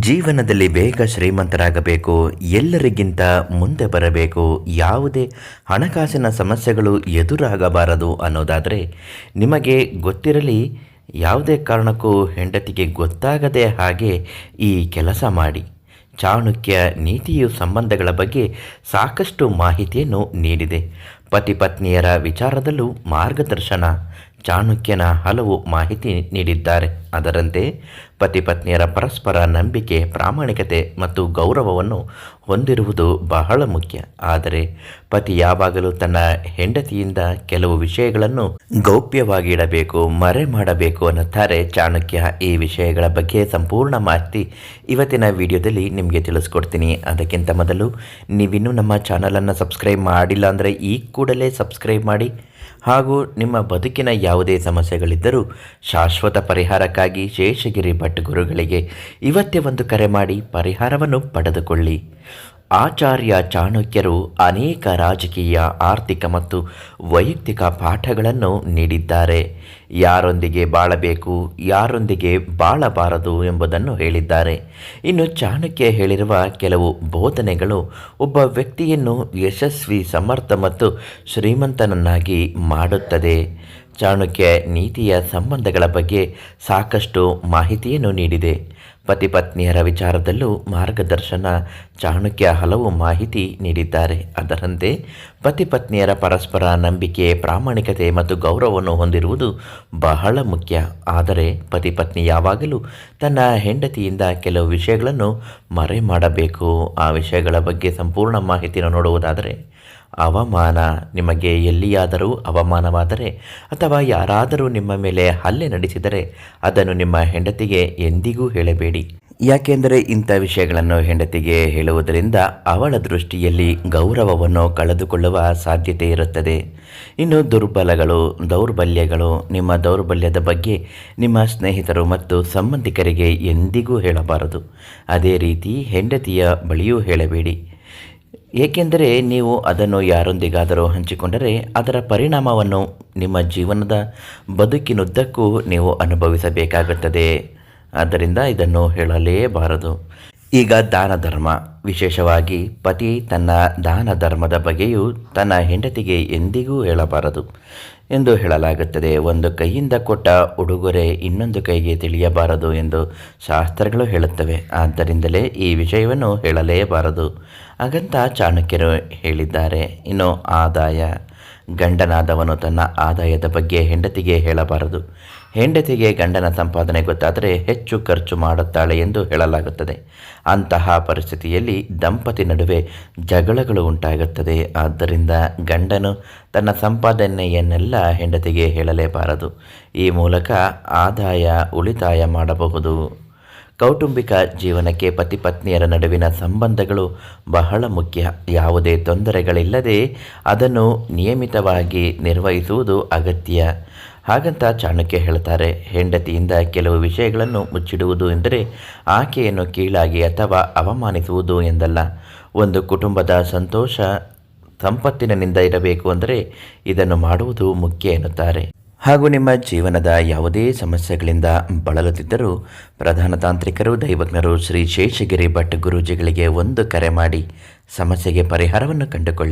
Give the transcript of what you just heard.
ಜೀವನದಲ್ಲಿ ಬೇಗ ಶ್ರೀಮಂತರಾಗಬೇಕು, ಎಲ್ಲರಿಗಿಂತ ಮುಂದೆ ಬರಬೇಕು, ಯಾವುದೇ ಹಣಕಾಸಿನ ಸಮಸ್ಯೆಗಳು ಎದುರಾಗಬಾರದು ಅನ್ನೋದಾದರೆ ನಿಮಗೆ ಗೊತ್ತಿರಲಿ, ಯಾವುದೇ ಕಾರಣಕ್ಕೂ ಹೆಂಡತಿಗೆ ಗೊತ್ತಾಗದೆ ಹಾಗೆ ಈ ಕೆಲಸ ಮಾಡಿ. ಚಾಣಕ್ಯ ನೀತಿಯು ಸಂಬಂಧಗಳ ಬಗ್ಗೆ ಸಾಕಷ್ಟು ಮಾಹಿತಿಯನ್ನು ನೀಡಿದೆ. ಪತಿ ಪತ್ನಿಯರ ವಿಚಾರದಲ್ಲೂ ಮಾರ್ಗದರ್ಶನ ಚಾಣಕ್ಯನ ಹಲವು ಮಾಹಿತಿ ನೀಡಿದ್ದಾರೆ. ಅದರಂತೆ ಪತಿಪತ್ನಿಯರ ಪರಸ್ಪರ ನಂಬಿಕೆ, ಪ್ರಾಮಾಣಿಕತೆ ಮತ್ತು ಗೌರವವನ್ನು ಹೊಂದಿರುವುದು ಬಹಳ ಮುಖ್ಯ. ಆದರೆ ಪತಿ ಯಾವಾಗಲೂ ತನ್ನ ಹೆಂಡತಿಯಿಂದ ಕೆಲವು ವಿಷಯಗಳನ್ನು ಗೌಪ್ಯವಾಗಿ ಇಡಬೇಕು ಮರೆ ಮಾಡಬೇಕು ಅನ್ನುತ್ತಾರೆ ಚಾಣಕ್ಯ. ಈ ವಿಷಯಗಳ ಬಗ್ಗೆ ಸಂಪೂರ್ಣ ಮಾಹಿತಿ ಇವತ್ತಿನ ವಿಡಿಯೋದಲ್ಲಿ ನಿಮಗೆ ತಿಳಿಸ್ಕೊಡ್ತೀನಿ. ಅದಕ್ಕಿಂತ ಮೊದಲು ನೀವಿನ್ನೂ ನಮ್ಮ ಚಾನಲನ್ನು ಸಬ್ಸ್ಕ್ರೈಬ್ ಮಾಡಿಲ್ಲ ಅಂದರೆ ಈ ಕೂಡಲೇ ಸಬ್ಸ್ಕ್ರೈಬ್ ಮಾಡಿ. ಹಾಗೂ ನಿಮ್ಮ ಬದುಕಿನ ಯಾವುದೇ ಸಮಸ್ಯೆಗಳಿದ್ದರೂ ಶಾಶ್ವತ ಪರಿಹಾರಕ್ಕಾಗಿ ಶೇಷಗಿರಿ ಭಟ್ ಗುರುಗಳಿಗೆ ಇವತ್ತೇ ಒಂದು ಕರೆ ಮಾಡಿ ಪರಿಹಾರವನ್ನು ಪಡೆದುಕೊಳ್ಳಿ. ಆಚಾರ್ಯ ಚಾಣಕ್ಯರು ಅನೇಕ ರಾಜಕೀಯ, ಆರ್ಥಿಕ ಮತ್ತು ವೈಯಕ್ತಿಕ ಪಾಠಗಳನ್ನು ನೀಡಿದ್ದಾರೆ. ಯಾರೊಂದಿಗೆ ಬಾಳಬೇಕು, ಯಾರೊಂದಿಗೆ ಬಾಳಬಾರದು ಎಂಬುದನ್ನು ಹೇಳಿದ್ದಾರೆ. ಇನ್ನು ಚಾಣಕ್ಯ ಹೇಳಿರುವ ಕೆಲವು ಬೋಧನೆಗಳು ಒಬ್ಬ ವ್ಯಕ್ತಿಯನ್ನು ಯಶಸ್ವಿ, ಸಮರ್ಥ ಮತ್ತು ಶ್ರೀಮಂತನನ್ನಾಗಿ ಮಾಡುತ್ತದೆ. ಚಾಣಕ್ಯ ನೀತಿಯ ಸಂಬಂಧಗಳ ಬಗ್ಗೆ ಸಾಕಷ್ಟು ಮಾಹಿತಿಯನ್ನು ನೀಡಿದೆ. ಪತಿ ಪತ್ನಿಯರ ವಿಚಾರದಲ್ಲೂ ಮಾರ್ಗದರ್ಶನ, ಚಾಣಕ್ಯ ಹಲವು ಮಾಹಿತಿ ನೀಡಿದ್ದಾರೆ. ಅದರಂತೆ ಪತಿ ಪತ್ನಿಯರ ಪರಸ್ಪರ ನಂಬಿಕೆ, ಪ್ರಾಮಾಣಿಕತೆ ಮತ್ತು ಗೌರವವನ್ನು ಹೊಂದಿರುವುದು ಬಹಳ ಮುಖ್ಯ. ಆದರೆ ಪತಿ ಪತ್ನಿ ಯಾವಾಗಲೂ ತನ್ನ ಹೆಂಡತಿಯಿಂದ ಕೆಲವು ವಿಷಯಗಳನ್ನು ಮರೆ ಮಾಡಬೇಕು ಆ ವಿಷಯಗಳ ಬಗ್ಗೆ ಸಂಪೂರ್ಣ ಮಾಹಿತಿಯನ್ನು ನೋಡುವುದಾದರೆ ಅವಮಾನ. ನಿಮಗೆ ಎಲ್ಲಿಯಾದರೂ ಅವಮಾನವಾದರೆ ಅಥವಾ ಯಾರಾದರೂ ನಿಮ್ಮ ಮೇಲೆ ಹಲ್ಲೆ ನಡೆಸಿದರೆ ಅದನ್ನು ನಿಮ್ಮ ಹೆಂಡತಿಗೆ ಎಂದಿಗೂ ಹೇಳಬೇಡಿ. ಯಾಕೆಂದರೆ ಇಂಥ ವಿಷಯಗಳನ್ನು ಹೆಂಡತಿಗೆ ಹೇಳುವುದರಿಂದ ಅವಳ ದೃಷ್ಟಿಯಲ್ಲಿ ಗೌರವವನ್ನು ಕಳೆದುಕೊಳ್ಳುವ ಸಾಧ್ಯತೆ ಇರುತ್ತದೆ. ಇನ್ನು ದುರ್ಬಲಗಳು, ದೌರ್ಬಲ್ಯಗಳು ನಿಮ್ಮ ದೌರ್ಬಲ್ಯದ ಬಗ್ಗೆ ನಿಮ್ಮ ಸ್ನೇಹಿತರು ಮತ್ತು ಸಂಬಂಧಿಕರಿಗೆ ಎಂದಿಗೂ ಹೇಳಬಾರದು. ಅದೇ ರೀತಿ ಹೆಂಡತಿಯ ಬಳಿಯೂ ಹೇಳಬೇಡಿ. ಏಕೆಂದರೆ ನೀವು ಅದನ್ನು ಯಾರೊಂದಿಗಾದರೂ ಹಂಚಿಕೊಂಡರೆ ಅದರ ಪರಿಣಾಮವನ್ನು ನಿಮ್ಮ ಜೀವನದ ಬದುಕಿನುದ್ದಕ್ಕೂ ನೀವು ಅನುಭವಿಸಬೇಕಾಗುತ್ತದೆ. ಆದ್ದರಿಂದ ಇದನ್ನು ಹೇಳಲೇಬಾರದು. ಈಗ ದಾನ ಧರ್ಮ ವಿಶೇಷವಾಗಿ ಪತಿ ತನ್ನ ದಾನ ಧರ್ಮದ ಬಗ್ಗೆಯೂ ತನ್ನ ಹೆಂಡತಿಗೆ ಎಂದಿಗೂ ಹೇಳಬಾರದು ಎಂದು ಹೇಳಲಾಗುತ್ತದೆ. ಒಂದು ಕೈಯಿಂದ ಕೊಟ್ಟ ಉಡುಗೊರೆ ಇನ್ನೊಂದು ಕೈಗೆ ತಿಳಿಯಬಾರದು ಎಂದು ಶಾಸ್ತ್ರಗಳು ಹೇಳುತ್ತವೆ. ಆದ್ದರಿಂದಲೇ ಈ ವಿಷಯವನ್ನು ಹೇಳಲೇಬಾರದು. ಹಾಗಂತ ಚಾಣಕ್ಯರು ಹೇಳಿದ್ದಾರೆ. ಇನ್ನು ಆದಾಯ ಗಂಡನಾದವನು ತನ್ನ ಆದಾಯದ ಬಗ್ಗೆ ಹೆಂಡತಿಗೆ ಹೇಳಬಾರದು. ಹೆಂಡತಿಗೆ ಗಂಡನ ಸಂಪಾದನೆ ಗೊತ್ತಾದರೆ ಹೆಚ್ಚು ಖರ್ಚು ಮಾಡುತ್ತಾಳೆ ಎಂದು ಹೇಳಲಾಗುತ್ತದೆ. ಅಂತಹ ಪರಿಸ್ಥಿತಿಯಲ್ಲಿ ದಂಪತಿ ನಡುವೆ ಜಗಳಗಳು ಉಂಟಾಗುತ್ತದೆ. ಆದ್ದರಿಂದ ಗಂಡನು ತನ್ನ ಸಂಪಾದನೆಯನ್ನೆಲ್ಲ ಹೆಂಡತಿಗೆ ಹೇಳಲೇಬಾರದು. ಈ ಮೂಲಕ ಆದಾಯ ಉಳಿತಾಯ ಮಾಡಬಹುದು. ಕೌಟುಂಬಿಕ ಜೀವನಕ್ಕೆ ಪತಿ ಪತ್ನಿಯರ ನಡುವಿನ ಸಂಬಂಧಗಳು ಬಹಳ ಮುಖ್ಯ. ಯಾವುದೇ ತೊಂದರೆಗಳಿಲ್ಲದೆ ಅದನ್ನು ನಿಯಮಿತವಾಗಿ ನಿರ್ವಹಿಸುವುದು ಅಗತ್ಯ. ಹಾಗಂತ ಚಾಣಕ್ಯ ಹೇಳ್ತಾರೆ ಹೆಂಡತಿಯಿಂದ ಕೆಲವು ವಿಷಯಗಳನ್ನು ಮುಚ್ಚಿಡುವುದು ಎಂದರೆ ಆಕೆಯನ್ನು ಕೀಳಾಗಿ ಅಥವಾ ಅವಮಾನಿಸುವುದು ಎಂದಲ್ಲ. ಒಂದು ಕುಟುಂಬದ ಸಂತೋಷ, ಸಂಪತ್ತಿನಿಂದ ಇರಬೇಕು ಅಂದರೆ ಇದನ್ನು ಮಾಡುವುದು ಮುಖ್ಯ ಎನ್ನುತ್ತಾರೆ. ಹಾಗೂ ನಿಮ್ಮ ಜೀವನದ ಯಾವುದೇ ಸಮಸ್ಯೆಗಳಿಂದ ಬಳಲುತ್ತಿದ್ದರೂ ಪ್ರಧಾನ ತಾಂತ್ರಿಕರು, ದೈವಜ್ಞರು ಶ್ರೀ ಶೇಷಗಿರಿ ಭಟ್ ಗುರೂಜಿಗಳಿಗೆ ಒಂದು ಕರೆ ಮಾಡಿ ಸಮಸ್ಯೆಗೆ ಪರಿಹಾರವನ್ನು ಕಂಡುಕೊಳ್ಳಿ.